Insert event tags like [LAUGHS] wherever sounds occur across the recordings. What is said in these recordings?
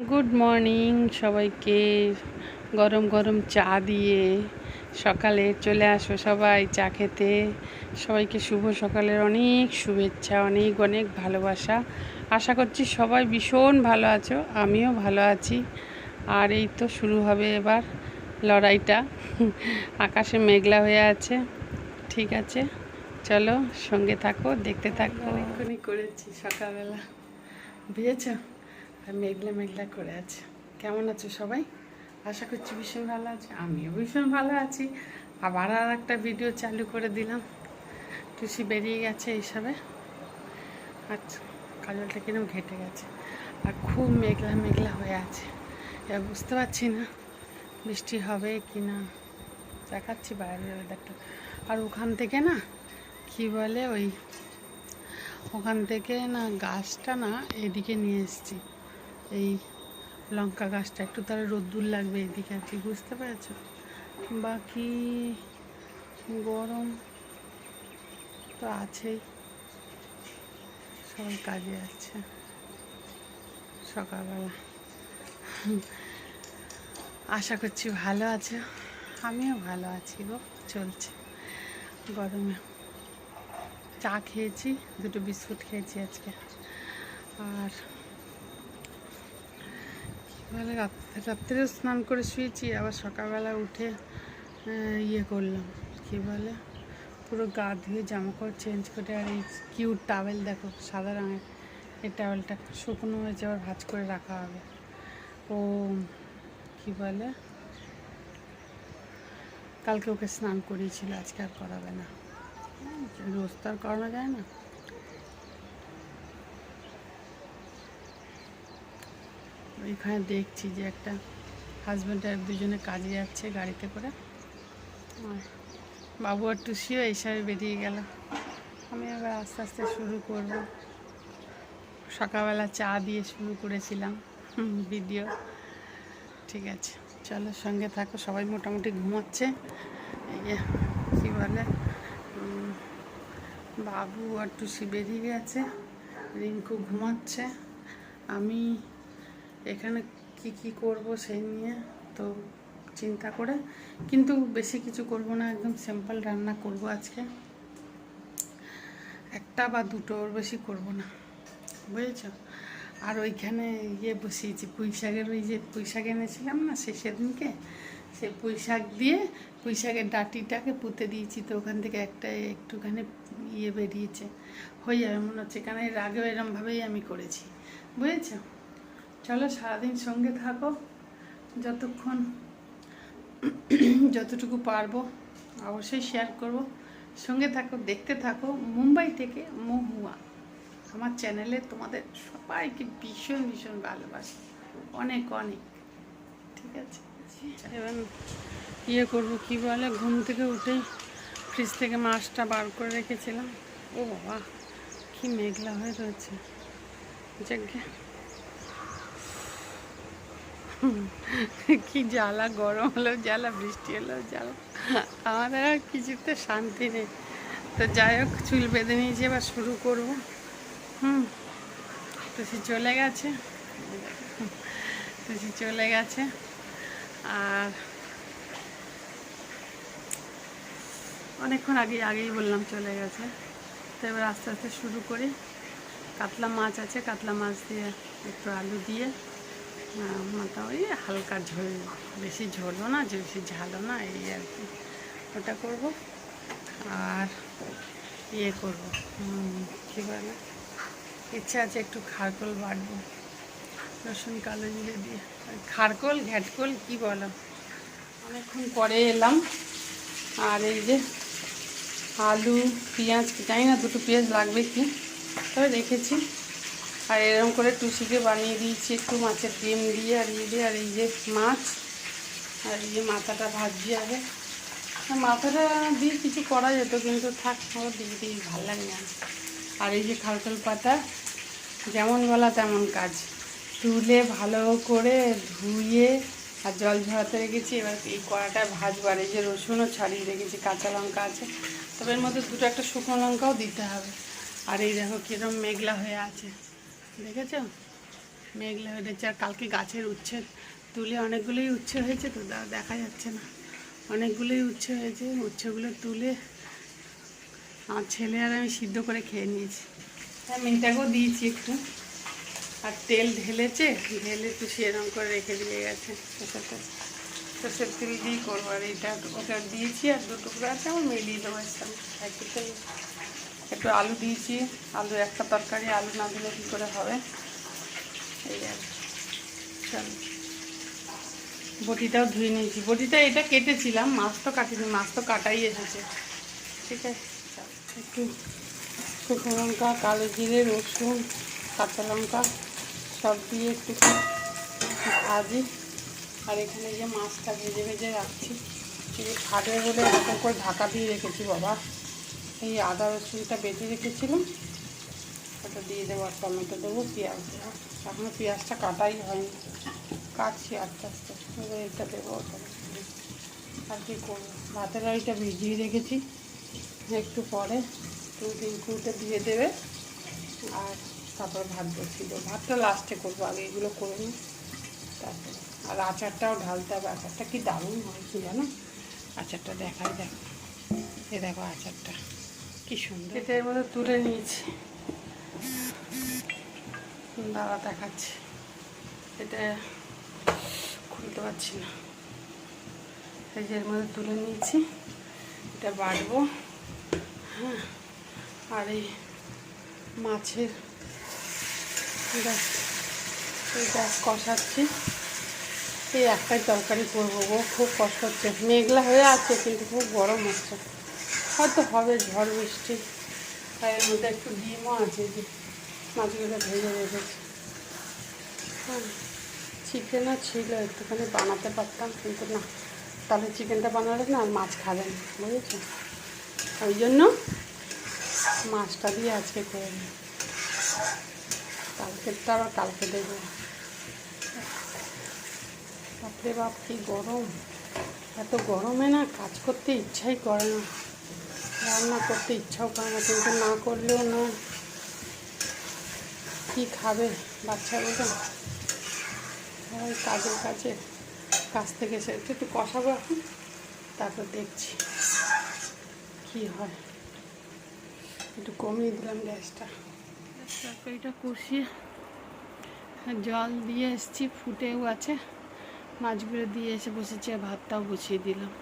Good morning সবাইকে। গরম গরম চা দিয়ে সকালে চলে আসো সবাই চা খেতে। সবাইকে শুভ সকালের অনেক শুভেচ্ছা, অনেক অনেক ভালোবাসা। আশা করছি সবাই ভীষণ ভালো আছো, আমিও ভালো আছি। আর এই তো শুরু হবে এবার লড়াইটা। আকাশে মেঘলা হয়ে আছে, ঠিক আছে। চলো সঙ্গে থাকো, দেখতে থাকো। অনেকক্ষণই করেছি সকালবেলা। বুঝেছ মেঘলা মেঘলা করে আছে। কেমন আছো সবাই? আশা করছি ভীষণ ভালো আছে। আমিও ভীষণ ভালো আছি। আবার আর একটা ভিডিও চালু করে দিলাম। টুসি বেরিয়ে গেছে এইসবে। আচ্ছা কাজলটা কিরম ঘেটে গেছে। আর খুব মেঘলা মেঘলা হয়ে আছে। এবার বুঝতে পারছি না, বৃষ্টি হবে কি না। দেখাচ্ছি বাইরের ওয়েদারটা আর ওখান থেকে না, কি বলে ওই, ওখান থেকে না গাছটা না এদিকে নিয়ে এসেছি। এই লঙ্কা গাছটা, একটু তার রোদ্দুর লাগবে এদিকে আর কি, বুঝতে পেরেছ? বাকি গরম তো আছেই। সবাই কাজে আছে সকালবেলা। আশা করছি ভালো আছে। আমিও ভালো আছি গো, চলছে গরমে। চা খেয়েছি, দুটো বিস্কুট খেয়েছি আজকে। আর বলে রাত্রে স্নান করে শুয়েছি, আবার সকালবেলা উঠে ইয়ে করলাম। কী বলে? পুরো গা ধুয়ে জামা কাপড় চেঞ্জ করে, আর এই কিউট টাওয়েল দেখো, সাদা রঙের। এই টাওয়েলটা শুকনো হয়েছে, আবার ভাজ করে রাখা হবে। ও, কী বলে? কালকে ওকে স্নান করিয়েছিল, আজকে আর করাবে না। রোজ তো আর করানো যায় না। ওইখানে দেখছি যে একটা হাজব্যান্ড আর দুজনে কাজে যাচ্ছে গাড়িতে করে। আর বাবু আর টুসিও এইসবে বেরিয়ে গেল। আমি এবার আস্তে আস্তে শুরু করব। সকালবেলা চা দিয়ে শুরু করেছিলাম ভিডিও ঠিক আছে, চলো সঙ্গে থাকো, সবাই মোটামুটি ঘুমাচ্ছে। কী বলে বাবু আর টুসি বেরিয়ে গেছে, রিঙ্কু ঘুমাচ্ছে। আমি এখানে কি কি করব সেই নিয়ে তো চিন্তা করে। কিন্তু বেশি কিছু করব না, একদম সিম্পল রান্না করব আজকে। একটা বা দুটো ওর বেশি করব না, বুঝেছ? আর ওইখানে ইয়ে বসিয়েছি, পুঁই শাকের ওই যে পুঁই শাক এনেছিলাম না সে সেদিনকে সে পুঁই শাক দিয়ে পুঁই শাকের ডাটিটাকে পুঁতে দিয়েছি তো ওখান থেকে একটা একটুখানি ইয়ে বেরিয়েছে। হয়ে যাবে মনে হচ্ছে, কারণ এর আগেও এরমভাবেই আমি করেছি, বুঝেছ? চলো সারাদিন সঙ্গে থাকো। যতক্ষণ, যতটুকু পারব অবশ্যই শেয়ার করব। সঙ্গে থাকো, দেখতে থাকো। মুম্বাই থেকে মহুয়া, আমার চ্যানেলে তোমাদের সবাইকে ভীষণ ভীষণ ভালোবাসি। অনেক অনেক। ঠিক আছে? এবার ইয়ে করব, কী বলে, ঘুম থেকে উঠেই ফ্রিজ থেকে মাছটা বার করে রেখেছিলাম। ও বাবা, কি মেঘলা হয়ে রয়েছে। যাকে [LAUGHS] কি জ্বালা, গরম হলো, জ্বালা, বৃষ্টি হলো, জ্বালা। আমাদের আর কিছুতে শান্তি নেই। তো যাই হোক, চুল বেঁধে নিয়েছি, এবার শুরু করব। হুম, তো সে চলে গেছে। তো সে চলে গেছে। আর অনেকক্ষণ আগে, আগেই বললাম চলে গেছে। তো এবার আস্তে আস্তে শুরু করি। কাতলা মাছ আছে, কাতলা মাছ দিয়ে একটু আলু দিয়ে। মাথা ওই হালকা ঝোল, বেশি ঝোলও না, যে বেশি ঝালও না, এই আর কি। ওটা করব, আর ইয়ে করব কী বলে? ইচ্ছা আছে একটু খারকোল বাটবো, রসুন, কালো জিরে দিয়ে। খারকোল, ঘ্যাটকোল, কী বলো? অনেকক্ষণ পরে এলাম, আর এই যে আলু, পেঁয়াজ, জানি না দুটো পেঁয়াজ লাগবে কি, তবে রেখেছি। আর এরকম করে টুসিকে বানিয়ে দিয়েছি একটু মাছের ডিম দিয়ে, আর ইয়ে দিয়ে আর এই যে মাছ, আর এই যে মাথাটা ভাজি আগে। মাথাটা দিয়ে কিছু করা যেত, কিন্তু থাক, আমার দিয়ে দিয়ে ভালো লাগে না। আর এই যে খালখাল পাতা, যেমন বলা তেমন কাজ। তুলে ভালো করে ধুয়ে, আর জল ঝরাতে রেখেছি। এবার এই কড়াটা ভাজবো, আর এই যে রসুনও ছাড়িয়ে রেখেছি, কাঁচা লঙ্কা আছে। তবে এর মধ্যে দুটো একটা শুকনো লঙ্কাও দিতে হবে। আর এই দেখো কীরকম মেঘলা হয়ে আছে। দেখেছ? মেঘলা হয়ে আর কালকে গাছের উচ্ছে তুলে অনেকগুলোই উচ্ছে হয়েছে তো দেখা যাচ্ছে না। অনেকগুলোই উচ্ছে হয়েছে, উচ্ছেগুলো তুলে আমার ছেলে আর আমি সিদ্ধ করে খেয়ে নিয়েছি। হ্যাঁ মেয়েটাকেও দিয়েছি একটু। আর তেল ঢেলেছে, ঢেলে একটু সেরকম করে রেখে দিয়ে গেছে। সর্ষের তেল দিয়েই করব। আর এইটা ওটা দিয়েছি আর দু টুকরো আছে, আমার মিলিয়ে দেবো সঙ্গে একটু আলু দিয়েছি। আলু একটা তরকারি, আলু না দিলে কী করে হবে? এই আর বটিটাও ধুয়ে নিয়েছি। বটিটা এটা কেটেছিলাম, মাছ তো কাটিনি, মাছ তো কাটাই এসেছে। ঠিক আছে একটু শুকনো লঙ্কা, কালো জিরে, রসুন, কাঁচা লঙ্কা সব দিয়ে একটু ভাজি। আর এখানে যে মাছটা ভেজে ভেজে রাখছি। খাবে বলে এরকম করে ঢাকা দিয়ে রেখেছি বাবা। এই আদা রসুনটা বেটে রেখেছিলাম। ওটা দিয়ে দেবো আর টমেটো দেবো, পেঁয়াজ দেবো। এখনও পেঁয়াজটা কাটাই হয়নি। কাটছি আস্তে আস্তে। এবার এটা দেবো আর কি করব? ভাতের আড়িটা ভিজিয়ে রেখেছি। একটু পরে তুমি রিঙ্কুটা দিয়ে দেবে। আর তারপর ভাত বসিয়ে দেবো। ভাতটা লাস্টে করব, আগে এগুলো করে নিই। তারপরে। আর আচারটাও ঢালতে হবে। আচারটা কি দারুণ হয়েছে জানো? আচারটা দেখাই দেখো। এ দেখো আচারটা। কি সুন্দর। এটা এর মধ্যে তুলে নিয়েছি। দাঁড়া দেখাচ্ছি। এটা খুলতে পারছি না। এই যে এর মধ্যে তুলে নিয়েছি। এটা বাটবো। হ্যাঁ। আর এই মাছের এই দেখ কষাচ্ছি। এই একটাই তরকারি করব গো। খুব কষ্ট হচ্ছে। মেঘলা হয়ে আছে, কিন্তু খুব গরম হচ্ছে। হয়তো হবে ঝড় বৃষ্টি। তাই এর মধ্যে একটু ডিমও আছে যে মাছগুলো ভেজে রেখেছি। হ্যাঁ চিকেনও ছিল, একটুখানি বানাতে পারতাম, কিন্তু না। তাহলে চিকেনটা বানালে না আর মাছ খাবে না, বুঝেছ? ওই জন্য মাছটা দিয়ে আজকে করে নিই। কালকেরটা আবার কালকে দেবো। বাপরে বাপ, কি গরম। এত গরমে না কাজ করতে ইচ্ছাই করে না। রান্না করতে ইচ্ছাও করে না, কিন্তু না করলেও না। কি খাবে বাচ্চাগুলো? সবাই কাজের কাছে কাজ থেকে এসে একটু কষাবো এখন, তারপর দেখছি কি হয়। একটু কমিয়ে দিলাম গ্যাসটা। তরকারিটা কষিয়ে জল দিয়ে এসছি, ফুটেও আছে। মাছগুলো দিয়ে এসে বসেছি আর ভাতটাও বসিয়ে দিলাম।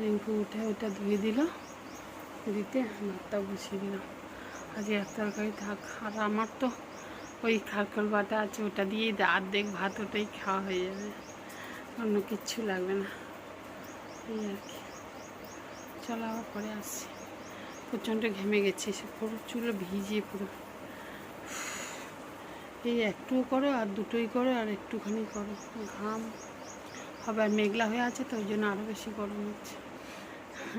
রিঙ্কু উঠে ওটা ধুয়ে দিল। দিতে ভাতটা বসিয়ে দিলাম। আজকে এক তরকারি থাক, আর আমার তো ওই খারকল বাটা আছে, ওটা দিয়েই অর্ধেক ভাত ওটাই খাওয়া হয়ে যাবে। অন্য কিচ্ছু লাগবে না। এই আর কি। চলো আবার পরে আসছি। প্রচণ্ড ঘেমে গেছি, সে পুরো চুলো ভিজিয়ে পুরো। এই একটুও করো, আর দুটোই করো, আর একটুখানি করো। ঘাম হবে আর মেঘলা হয়ে আছে, তো ওই জন্য আরও বেশি গরম হচ্ছে।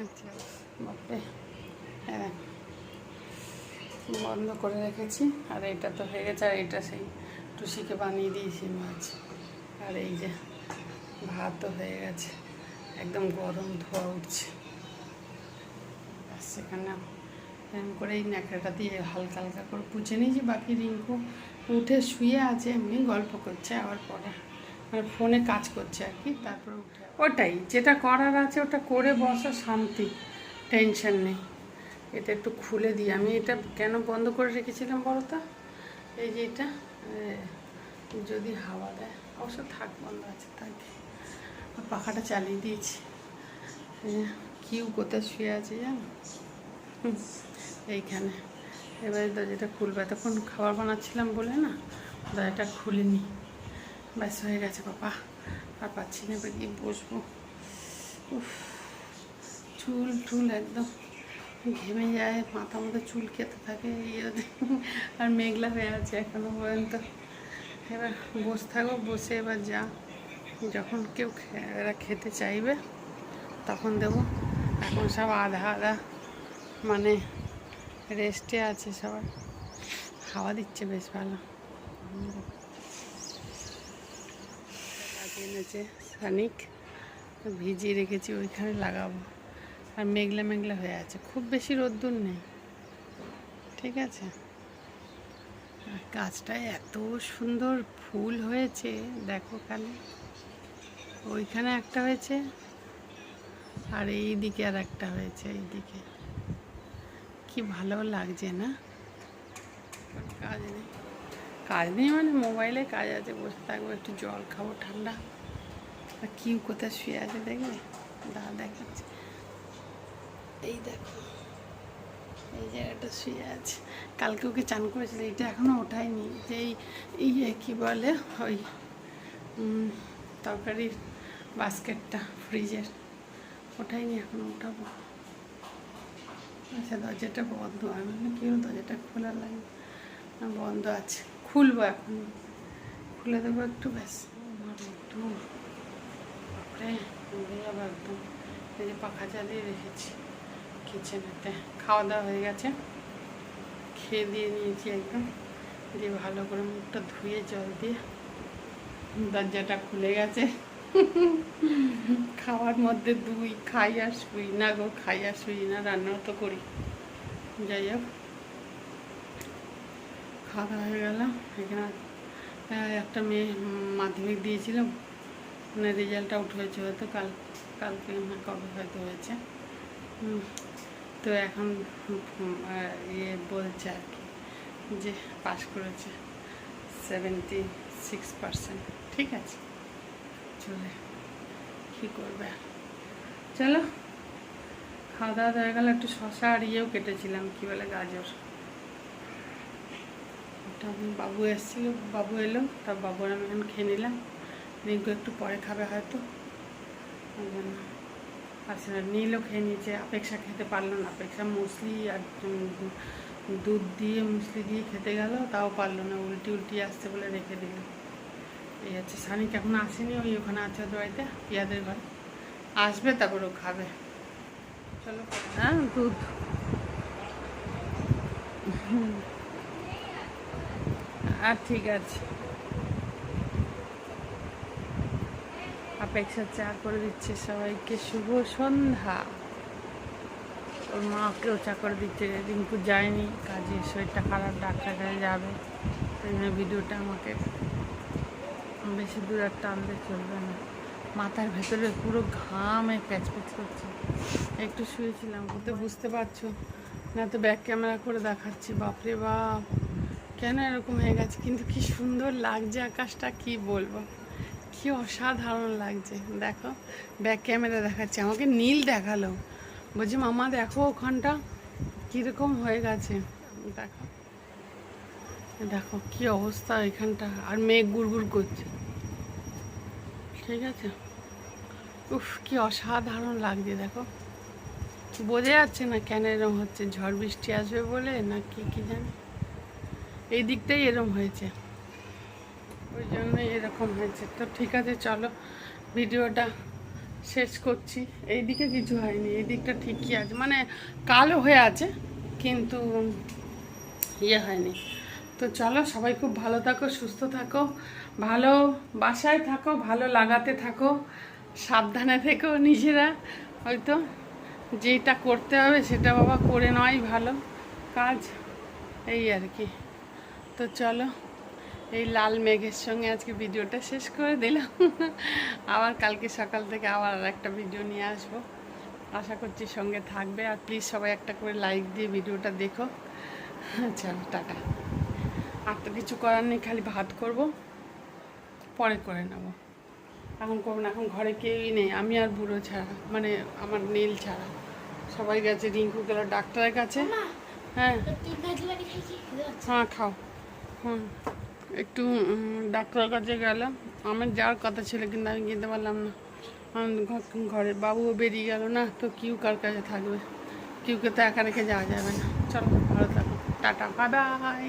আচ্ছা বাপরে। হ্যাঁ। বন্ধ করে রেখেছি। আর এটা তো হয়ে গেছে, আর এটা সেই টুসিকে বানিয়ে দিয়েছি মাছ। আর এই যে ভাতও হয়ে গেছে। একদম গরম ধোয়া উঠছে। ব্যাস সেখানে এরকম করে এই ন্যাকড়াটা দিয়ে হালকা হালকা করে পুছে নিয়েছি। বাকি রিঙ্কু উঠে শুয়ে আছে, এমনি গল্প করছে আবার পরে। মানে ফোনে কাজ করছে আর কি, তারপর উঠে। ওটাই, যেটা করার আছে ওটা করে বসো, শান্তি, টেনশন নেই। এটা একটু খুলে দিই। আমি এটা কেন বন্ধ করে রেখেছিলাম বলো তো এই যে এটা যদি হাওয়া দেয় অবশ্য থাক বন্ধ আছে আর পাখাটা চালিয়ে দিয়েছি। কিউ কোথায় শুয়ে আছে জানো? এইখানে। এবারে দরজাটা খুলবে। তখন খাবার বানাচ্ছিলাম বলে না দরজাটা খুলিনি। ব্যাস হয়ে গেছে বাবা আর পাচ্ছি না এবার গিয়ে বসবো। উফ, চুল টুল একদম ঘেমে যায়, মাথা মধ্যে চুল খেতে থাকে ইয়ে আর মেঘলা হয়ে আছে এখনও পর্যন্ত। এবার বসে থাকব বসে এবার যা। যখন কেউ এরা খেতে চাইবে, তখন দেবো। এখন সব আধা আধা মানে রেস্টে আছে সবাই। খাওয়া দিচ্ছে বেশ ভালো। এনেছে সানিক ভিজিয়ে রেখেছি, ওইখানে লাগাবো। আর মেঘলা মেঘলা হয়ে আছে। খুব বেশি রোদ্দুর নেই। ঠিক আছে? আর গাছটায় এত সুন্দর ফুল হয়েছে, দেখো খালি। ওইখানে একটা হয়েছে, আর এই দিকে আর একটা হয়েছে এই দিকে কি ভালো লাগছে না? কাজ নেই। কাজ নেই মানে মোবাইলে কাজ আছে, বসে থাকব, একটু জল খাব, ঠান্ডা। আর কিউ কোথায় শুয়ে আছে দেখবে দা দেখাচ্ছে। এই দেখো, এই জায়গাটা শুয়ে আছে। কালকে ওকে চান করেছিল, এটা এখনও ওঠায়নি। যে এই কী বলে, ওই তরকারির বাস্কেটটা ফ্রিজের। ওঠাইনি এখনও ওঠাবো। আচ্ছা দরজাটা বন্ধ। আমি কেউ দরজাটা খোলা লাগে না, বন্ধ আছে। খুলবো এখন। খুলে দেবো একটু, ব্যাস। রোদ্দুর। বাপরে একদম। এই যে পাখা চালিয়ে রেখেছি। কিচেনেতে খাওয়া দাওয়া হয়ে গেছে। খেয়ে দিয়ে নিয়েছি একদম। দিয়ে ভালো করে মুখটা ধুয়ে জল দিয়ে দরজাটা খুলে গেছে। খাওয়ার মধ্যে দুই, খাই আর শুই না গো, খাই আর শুই না, রান্নাও তো করি। যাই হোক। খাওয়া দাওয়া হয়ে গেল। এখানে একটা মেয়ে মাধ্যমিক দিয়েছিলাম মানে রেজাল্ট আউট হয়েছে হয়তো কাল, কালকে না কবে হয়তো হয়েছে। তো এখন ইয়ে বলছে আর কি যে পাশ করেছে সেভেন্টি সিক্স পার্সেন্ট ঠিক আছে? চলে, কী করবে? চলো খাওয়া দাওয়া হয়ে গেল। একটু শশা আর ইয়েও কেটেছিলাম, কী বলে গাজর। ওটা বাবু এসেছিল, বাবু এলো তা বাবুর আমি এখন খেয়ে নিলাম। রিঙ্কু একটু পরে খাবে হয়তো। ওই জন্য। আচ্ছা নীলও খেয়ে নিয়েছে, অপেক্ষা খেতে পারল না। অপেক্ষা মুসলি আর দুধ দিয়ে মুসলি দিয়ে খেতে গেল, তাও পারল না। উল্টি উল্টি আসতে বলে রেখে দিল। এই হচ্ছে সানিক এখন আসেনি, ওই ওখানে আছে ওদের বাড়িতে, পিয়াদের ঘরে। আসবে, তারপর ও খাবে। চলো হ্যাঁ দুধ। আর ঠিক আছে। অপেক্ষা চা করে দিচ্ছে সবাইকে। শুভ সন্ধ্যা। ওর মাকেও চা করে দিচ্ছে। রিঙ্কু যায়নি, কাজে শরীরটা খারাপ, ডাক্তার কাছে যাবে। সেই জন্য ভিডিওটা আমাকে বেশি দূর আর টানলে চলবে না। মাথার ভেতরে পুরো ঘামে প্যাচ প্যাচ করছে। একটু শুয়েছিলাম তো বুঝতে পারছ। না তো ব্যাক ক্যামেরা করে দেখাচ্ছি। বাপরে বাপ, কেন এরকম হয়ে গেছে? কিন্তু কি সুন্দর লাগছে আকাশটা, কি বলব? কি অসাধারণ লাগছে। দেখো ব্যাক ক্যামেরা দেখাচ্ছে। আমাকে নীল দেখাল। বলছি, মামা, দেখো ওখানটা কীরকম হয়ে গেছে। দেখো। দেখো কি অবস্থা এখানটা। আর মেঘ গুড়গুড় করছে। ঠিক আছে? উফ, কি অসাধারণ লাগছে, দেখো। বোঝা যাচ্ছে না কেন এরম হচ্ছে। ঝড় বৃষ্টি আসবে বলে না কি কি জানি। এই দিকটাই এরম হয়েছে। ওই জন্যই এরকম হয়েছে। তো ঠিক আছে, চলো, ভিডিওটা শেষ করছি। এই দিকে কিছু হয়নি এই দিকটা ঠিকই আছে। মানে কালো হয়ে আছে, কিন্তু ইয়ে হয়নি। তো চলো, সবাই খুব ভালো থাকো, সুস্থ থাকো, ভালো বাসায় থাকো, ভালো লাগাতে থাকো, সাবধানে থেকো নিজেরা। হয়তো যেটা করতে হবে, সেটা বাবা করে নেওয়াই ভালো কাজ, এই আর কি। তো চলো। এই লাল মেঘের সঙ্গে আজকে ভিডিওটা শেষ করে দিলাম। আবার কালকে সকাল থেকে আবার আর একটা ভিডিও নিয়ে আসব। আশা করছি সঙ্গে থাকবে আর প্লিজ সবাই একটা করে লাইক দিয়ে ভিডিওটা দেখো। চলো টাটা। আর তো কিছু করার নেই খালি ভাত করব পরে করে নেব। এখন করব না এখন ঘরে কেউই নেই আমি আর বুড়ো ছাড়া মানে আমার নীল ছাড়া। সবাই গেছে রিঙ্কু গেল ডাক্তারের কাছে। হ্যাঁ। হ্যাঁ খাও। হুম। একটু ডাক্তারের কাছে গেলাম। আমার যাওয়ার কথা ছিল কিন্তু আমি কিনতে পারলাম না। ঘরে বাবুও বেরিয়ে গেল না, তো কিউ কার কাছে থাকবে? কিউকে তো একা রেখে যাওয়া যাবে না। চলো, ভালো থাকো। Tata bye